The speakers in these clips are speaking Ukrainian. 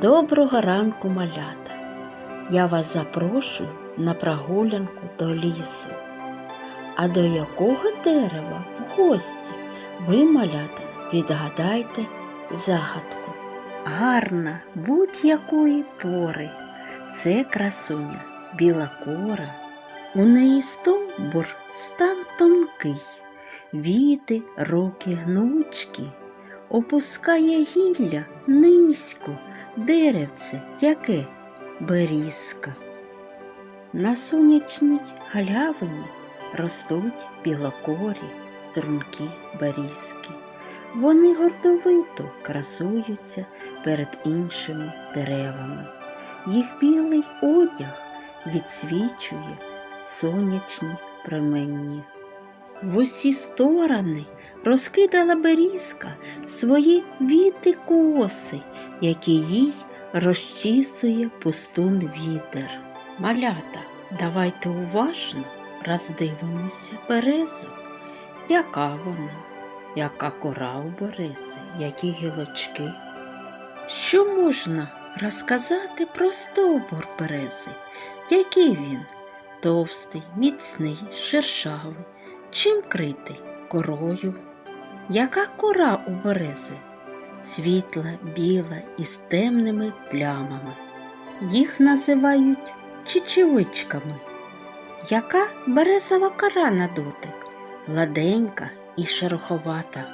Доброго ранку, малята! Я вас запрошую на прогулянку до лісу. А до якого дерева в гості ви, малята, відгадайте загадку. Гарна будь-якої пори. Це красуня біла кора. У неї стовбур стан тонкий, віти руки гнучкі, опускає гілля низько, деревце яке берізка. На сонячній галявині ростуть білокорі струнки берізки. Вони гордовито красуються перед іншими деревами. Їх білий одяг відсвічує сонячні променні. В усі сторони розкидала берізка свої віти коси, які їй розчісує пустун вітер. Малята, давайте уважно роздивимося березу. Яка вона, яка кора у берези, які гілочки. Що можна розказати про стовбур берези? Який він? Товстий, міцний, шершавий, чим критий корою. Яка кора у берези? Світла, біла із темними плямами. Їх називають чечевичками. Яка березова кора на дотик? Гладенька і шероховата.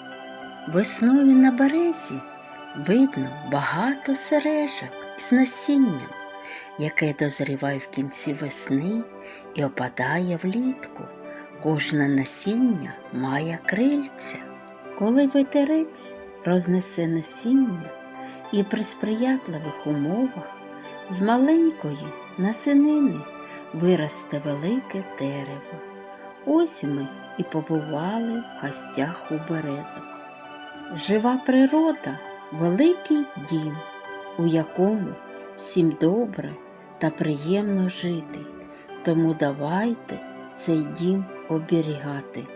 Весною на березі видно багато сережок із насінням, яке дозріває в кінці весни і опадає влітку. Кожне насіння має крильця. Коли ветерець рознесе насіння і при сприятливих умовах з маленької насинини виросте велике дерево. Ось ми і побували в гостях у березок. Жива природа великий дім, у якому всім добре та приємно жити. Тому давайте цей дім оберігати.